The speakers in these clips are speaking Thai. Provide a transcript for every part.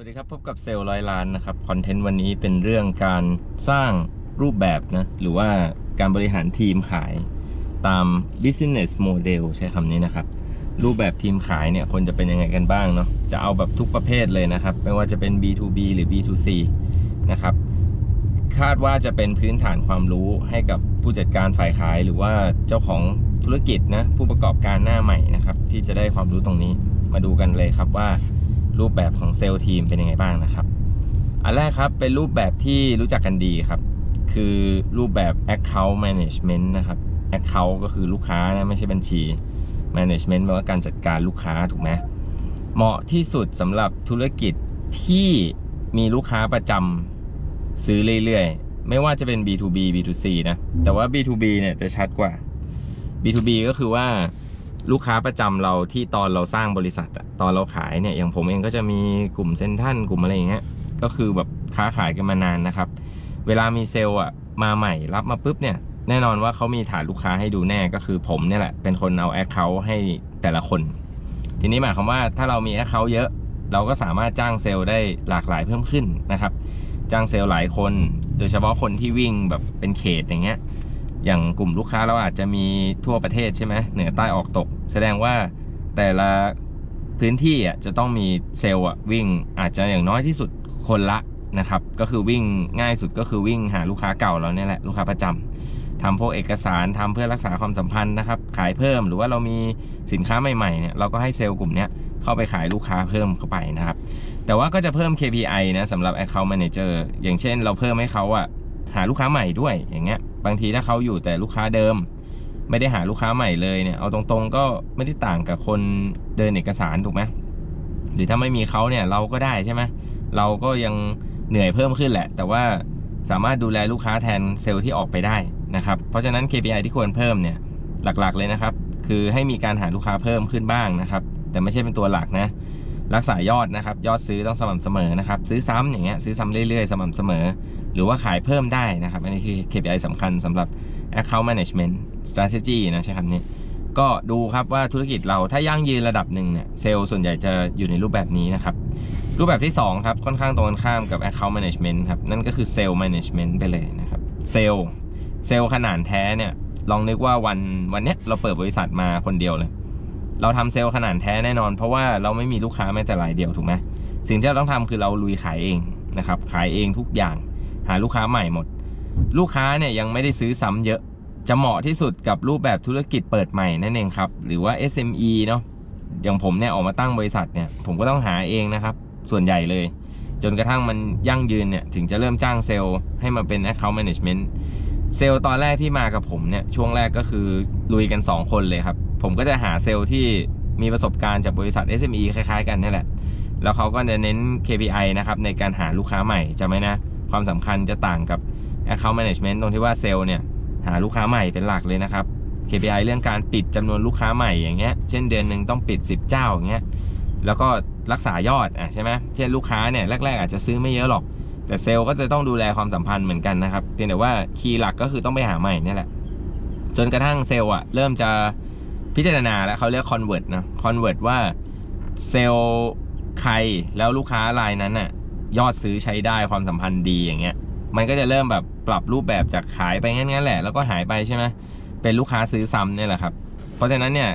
สวัสดีครับ พบกับเซลล์ร้อยล้านนะครับ คอนเทนต์วันนี้เป็นเรื่องการสร้างรูปแบบนะ หรือว่าการบริหารทีมขายตาม business model ใช้คำนี้นะครับ รูปแบบทีมขายเนี่ยคนจะเป็นยังไงกันบ้างเนาะจะเอาแบบทุกประเภทเลยนะครับ ไม่ว่าจะเป็น B2B หรือ B2C นะครับ คาดว่าจะเป็นพื้นฐานความรู้ให้กับผู้จัดการฝ่ายขายหรือว่าเจ้าของธุรกิจนะผู้ประกอบการหน้าใหม่นะครับ ที่จะได้ความรู้ตรงนี้มาดูกันเลยครับว่า รูปแบบของเซลล์ทีมเป็นยังไงบ้างนะครับ อันแรกครับเป็นรูปแบบที่รู้จักกันดีครับ คือรูปแบบ account management นะครับ account ก็คือลูกค้านะไม่ใช่บัญชี management แปลว่าการจัดการลูกค้าถูกไหมเหมาะที่สุดสำหรับธุรกิจที่มีลูกค้าประจำซื้อเรื่อยๆ ไม่ว่าจะเป็น B2B B2C นะ แต่ว่า B2B เนี่ยจะชัดกว่า B2B ก็คือว่า ลูกค้าประจำเราที่ตอนเราสร้างบริษัทอะตอนเราขายเนี่ยอย่างผมเองก็จะมีกลุ่มเซนทันกลุ่มอะไรอย่างเงี้ยก็คือแบบค้าขายกันมานานนะครับ เวลามีเซลล์อะมาใหม่รับมาปุ๊บเนี่ยแน่นอนว่าเขามีฐานลูกค้าให้ดูแน่ก็คือผมเนี่ยแหละเป็นคนเอาแอคเคาท์ให้แต่ละคน ทีนี้หมายความว่าถ้าเรามีแอคเคาท์เยอะ เราก็สามารถจ้างเซลล์ได้หลากหลายเพิ่มขึ้นนะครับ จ้างเซลล์หลายคน โดยเฉพาะคนที่วิ่งแบบเป็นเขตอย่างเงี้ย อย่างกลุ่มลูกค้าเราอาจจะมีทั่วประเทศใช่ไหมเหนือใต้ออกตก แสดงว่าแต่ละพื้นที่อะจะต้องมีเซลล์อะวิ่งอาจจะอย่างน้อยที่สุดคนละนะครับ ก็คือวิ่งง่ายสุดก็คือวิ่งหาลูกค้าเก่าเราเนี่ยแหละลูกค้าประจำทำพวกเอกสารทำเพื่อรักษาความสัมพันธ์นะครับ ขายเพิ่มหรือว่าเรามีสินค้าใหม่ๆเนี่ยเราก็ให้เซลล์กลุ่มเนี้ยเข้าไปขายลูกค้าเพิ่มเข้าไปนะครับ แต่ว่าก็จะเพิ่ม KPI นะสำหรับ Account Manager อย่างเช่น เราเพิ่มให้เขาอะหาลูกค้าใหม่ด้วยอย่างเงี้ย บางทีถ้าเขาอยู่แต่ลูกค้าเดิม ไม่ได้หาลูกค้าใหม่เลยเนี่ยเอาตรงๆก็ไม่ได้ต่างกับคนเดินเอกสารถูกไหมหรือถ้าไม่มีเขาเนี่ยเราก็ได้ใช่ไหมเราก็ยังเหนื่อยเพิ่มขึ้นแหละ แต่ว่าสามารถดูแลลูกค้าแทนเซลล์ที่ออกไปได้นะครับ เพราะฉะนั้น KPI ที่ควรเพิ่มเนี่ยหลักๆเลยนะครับ คือให้มีการหาลูกค้าเพิ่มขึ้นบ้างนะครับ แต่ไม่ใช่เป็นตัวหลักนะ รักษายอดนะครับ ยอดซื้อต้องสม่ำเสมอนะครับ ซื้อซ้ำอย่างเงี้ยซื้อซ้ำเรื่อยๆ สม่ำเสมอ หรือว่าขายเพิ่มได้นะครับ อันนี้คือ KPI สำคัญสำหรับ Account Management Strategy นะใช้คำนี้ก็ดูครับว่าธุรกิจเราถ้ายั่งยืนระดับหนึ่งเนี่ยเซลล์ส่วนใหญ่จะอยู่ในรูปแบบนี้นะครับ รูปแบบที่ 2 ครับ ค่อนข้างตรงกันข้ามกับ Account Management ครับ นั่นก็คือ Sales Management ไปเลยนะครับเซลล์เซลล์ขนาดแท้เนี่ยลองนึกว่าวันวันเนี้ยเราเปิดบริษัทมาคนเดียวเลย เราทำเซลล์ขนาดแท้แน่นอน เพราะว่าเราไม่มีลูกค้าแม้แต่รายเดียวถูกไหมสิ่งที่เราต้องทำคือเราลุยขายเองนะครับ ขายเองทุกอย่าง หาลูกค้าใหม่หมด ลูกค้าเนี่ยยังไม่ได้ซื้อซ้ำเยอะ จะเหมาะที่สุดกับรูปแบบธุรกิจเปิดใหม่นั่นเองครับ หรือว่า SME เนาะอย่างผมเนี่ยออกมาตั้งบริษัทเนี่ยผมก็ต้องหาเองนะครับ ส่วนใหญ่เลย จนกระทั่งมันยั่งยืนเนี่ยถึงจะเริ่มจ้างเซลล์ให้มาเป็น Account Management เซลล์ตอนแรกที่มากับผมเนี่ยช่วงแรกก็คือลุยกัน 2 คนเลยครับ ผมก็จะหาเซลล์ที่มีประสบการณ์จากบริษัท SME คล้ายๆ กันนี่แหละ แล้วเขาก็จะเน้น KPI นะครับในการหาลูกค้าใหม่จะไหมนะ ความสำคัญจะต่างกับ Account Management ตรงที่ว่าเซลล์เนี่ยหาลูกค้าใหม่เป็นหลักเลยนะครับ KPI เรื่องการปิดจำนวนลูกค้าใหม่อย่างเงี้ย เช่นเดือนหนึ่งต้องปิด 10 เจ้าอย่างเงี้ย แล้วก็รักษายอดอะใช่ไหมเช่นลูกค้าเนี่ยแรก ๆ อาจจะซื้อไม่เยอะหรอก แต่เซลล์ก็จะต้องดูแลความสัมพันธ์เหมือนกันนะครับเพียงแต่ว่าคีย์หลักก็คือต้องไปหาใหม่นี่แหละ จนกระทั่งเซลล์อะเริ่มจะ พิจารณาแล้วเขาเรียก convert นะ convert ว่าเซลล์ใครแล้วลูกค้ารายนั้นน่ะยอดซื้อใช้ได้ความสัมพันธ์ดีอย่างเงี้ย มันก็จะเริ่มแบบปรับรูปแบบจากขายไปงั้นๆแหละ แล้วก็หายไปใช่ไหมเป็นลูกค้าซื้อซ้ำเนี่ยแหละครับ เพราะฉะนั้นเนี่ย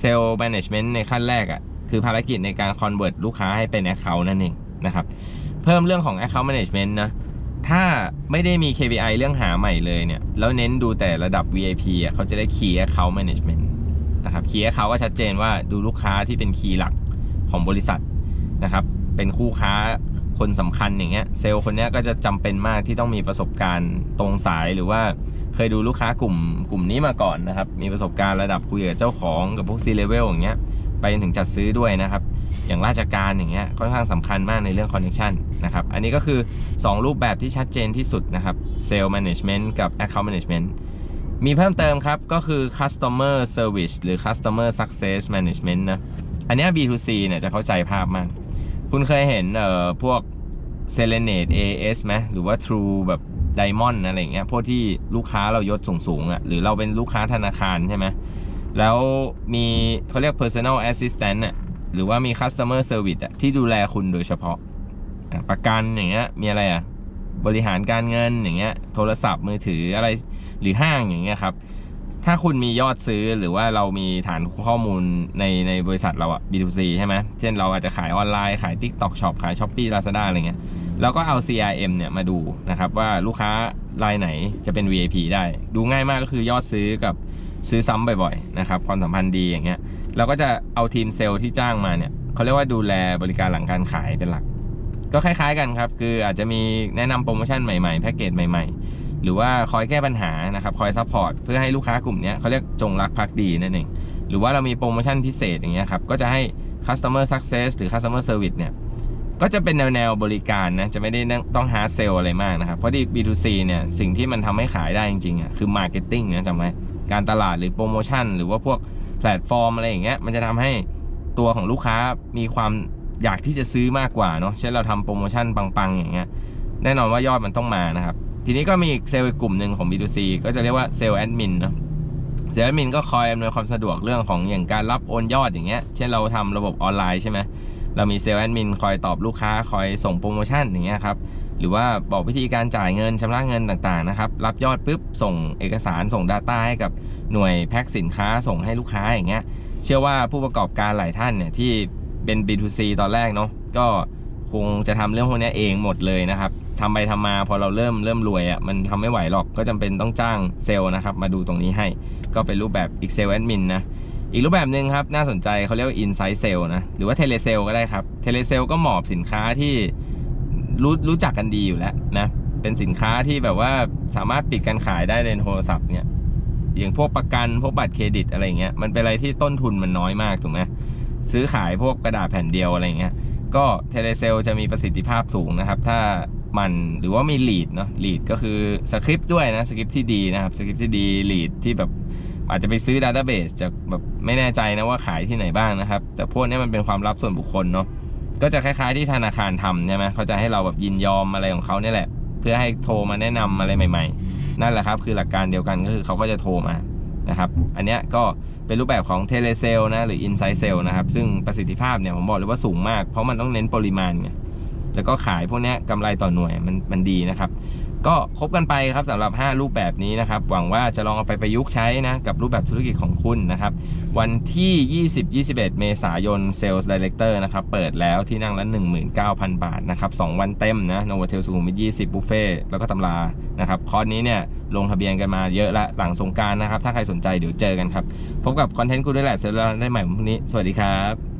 เซลล์แมネจเมนต์ในขั้นแรกอะคือภารกิจในการ convert ลูกค้าให้เป็น account นั่นเองนะครับเพิ่มเรื่องของ account management นะ ถ้าไม่ได้มี KPI เรื่องหาใหม่เลยเนี่ย แล้วเน้นดูแต่ระดับ VIP อะเขาจะได้ Key Account Management นะครับ Key Account ก็ชัดเจนว่าดูลูกค้าที่เป็นคีย์หลักของบริษัทนะครับเป็นคู่ค้าคนสำคัญอย่างเงี้ยเซลล์คนเนี้ยก็จะจำเป็นมากที่ต้องมีประสบการณ์ตรงสายหรือว่าเคยดูลูกค้ากลุ่มกลุ่มนี้มาก่อนนะครับ มีประสบการณ์ระดับคุยกับเจ้าของกับพวก C level อย่างเงี้ยไปถึงจัดซื้อด้วยนะครับ อย่างราชการอย่างเงี้ยค่อนข้างสำคัญมากในเรื่องคอนเน c t ชันนะครับ อันนี้ก็คือ 2 รูปแบบที่ชัดเจนที่สุดนะครับเซลล์แมネจเมนต์กับ Account Management มีเมีเพิ่มเติมครับ ก็คือ Customer Service หรือ Customer Success Management นะ อันเนี้ย B2C เนี่ยจะเข้าใจภาพมาก คุณเคยเห็นเอ่อพวก s e l e n a t e AS ไหมหรือว่า True แบบ Diamond อะไรเงี้ย พวกที่ลูกค้าเรายศสูงๆอะ่ะ หรือเราเป็นลูกค้าธนาคารใช่ไหม แล้วมีเขาเรียก personal assistant อะ หรือว่ามี customer service อะที่ดูแลคุณโดยเฉพาะอะประกันอย่างเงี้ย มีอะไรอะ บริหารการเงินอย่างเงี้ยโทรศัพท์มือถืออะไรหรือห้างอย่างเงี้ยครับถ้าคุณมียอดซื้อหรือว่าเรามีฐานข้อมูลในในบริษัทเราอะ B2C ใช่ไหมเช่นเราอาจจะขายออนไลน์ ขาย TikTok Shop ขาย Shopee Lazada อะไรเงี้ยเราก็เอา CRM เนี่ยมาดูนะครับว่าลูกค้ารายไหนจะเป็น VIP ได้ ดูง่ายมากก็คือยอดซื้อกับซื้อซ้ำบ่อยๆนะครับความสัมพันธ์ดีอย่างเงี้ยเราก็จะเอาทีมเซลล์ที่จ้างมาเนี่ยเขาเรียกว่าดูแลบริการหลังการขายเป็นหลัก ก็คล้าย ๆ กันครับ คืออาจจะมีแนะนำโปรโมชั่นใหม่ๆแพ็กเกจใหม่ ๆ หรือว่าคอยแก้ปัญหานะครับคอยซัพพอร์ตเพื่อให้ลูกค้ากลุ่มนี้เขาเรียกจงรักภักดีนั่นเองหรือว่าเรามีโปรโมชั่นพิเศษอย่างเงี้ยครับก็จะให้ customer success หรือ customer service เนี่ยก็จะเป็นแนวแนวๆบริการนะจะไม่ได้ต้องหาเซลอะไรมากนะครับ เพราะที่ B2C เนี่ยสิ่งที่มันทำให้ขายได้จริงๆอะคือ marketing นะจำไว้การตลาดหรือโปรโมชั่น หรือว่าพวกแพลตฟอร์มอะไรอย่างเงี้ยมันจะทำให้ตัวของลูกค้ามีความ อยากที่จะซื้อมากกว่าเนาะเช่นเราทำโปรโมชั่นปังๆ อย่างเงี้ยแน่นอนว่ายอดมันต้องมานะครับ ทีนี้ก็มีอีกเซลล์กลุ่มหนึ่งของ B2C ก็จะเรียกว่าเซลล์แอดมินเนาะเซลล์แอดมินก็คอยอำนวยความสะดวกเรื่องของอย่างการรับโอนยอดอย่างเงี้ยเช่นเราทำระบบออนไลน์ใช่ไหมเรามีเซลล์แอดมินคอยตอบลูกค้าคอยส่งโปรโมชั่นอย่างเงี้ยครับหรือว่าบอกวิธีการจ่ายเงินชำระเงินต่างๆนะครับรับยอดปุ๊บส่งเอกสารส่ง Data ให้กับหน่วยแพ็คสินค้าส่งให้ลูกค้าอย่างเงี้ยเชื่อว่าผู้ประกอบการหลายท่านเนี่ยที่ เป็น B2C ตอนแรกเนาะก็คงจะทำเรื่องพวกนี้เองหมดเลยนะครับทำไปทำมาพอเราเริ่มเริ่มรวยอะ่ะมันทำไม่ไหวหรอกก็จำเป็นต้องจ้างเซลล์นะครับมาดูตรงนี้ให้ก็เป็นรูปแบบ Excel Admin นะอีกรูปแบบหนึ่งครับน่าสนใจเขาเรียกว่า Inside Sale นะหรือว่า Tele Sale ก็ได้ครับ Tele Sale ก็หมอบสินค้าที่รู้รู้จักกันดีอยู่แล้วนะเป็นสินค้าที่แบบว่าสามารถปิดการขายได้ในโทรศัพท์เนี่ยอย่างพวกประกันพวกบัตรเครดิตอะไรเงี้ยมันเป็นอะไรที่ต้นทุนมันน้อยมากถูกไหม ซื้อขายพวกกระดาษแผ่นเดียวอะไรเงี้ยก็เทเลเซลจะมีประสิทธิภาพสูงนะครับ ถ้ามันหรือว่ามีลีดเนาะลีดก็คือสคริปต์ด้วยนะสคริปต์ที่ดีนะครับสคริปต์ที่ดีลีดที่แบบอาจจะไปซื้อดัต t ้ a เบสจากแบบไม่แน่ใจนะว่าขายที่ไหนบ้างนะครับ แต่พวกนี้มันเป็นความลับส่วนบุคคลเนาะก็จะคล้ายๆที่ธนาคารทำใช่ไหมเขาจะให้เราแบบยินยอมอะไรของเขาเนี่ยแหละ เพื่อให้โทรมาแนะนำอะไรใหม่ ๆ นั่นแหละครับ คือหลักการเดียวกันก็คือเขาก็จะโทรมานะครับ อันเนี้ยก็ เป็นรูปแบบของเทเลเซลนะหรือ Inside Sale นะครับ ซึ่งประสิทธิภาพเนี่ยผมบอกเลยว่าสูงมาก เพราะมันต้องเน้นปริมาณไงแล้วก็ขายพวกนี้กำไรต่อหน่วยมันมันดีนะครับ ก็คบกันไปครับสำหรับ 5 รูปแบบนี้นะครับ หวังว่าจะลองเอาไปประยุกต์ใช้นะ กับรูปแบบธุรกิจของคุณนะครับ วันที่ 20-21 เมษายน Sales Director นะครับ เปิดแล้วที่นั่งละ 19,000 บาทนะครับ 2 วันเต็มนะ n o v a t e l สุขุมวิท20 บุฟเฟ่แล้วก็ตำรานะครับ คอร์สนี้เนี่ยลงทะเบียนกันมาเยอะละหลังสงการนะครับ ถ้าใครสนใจเดี๋ยวเจอกันครับ พบกับคอนเทนต์กูด้วยแหละเสร็จแล้วได้ใหม่วันพรุ่งนี้ สวัสดีครับ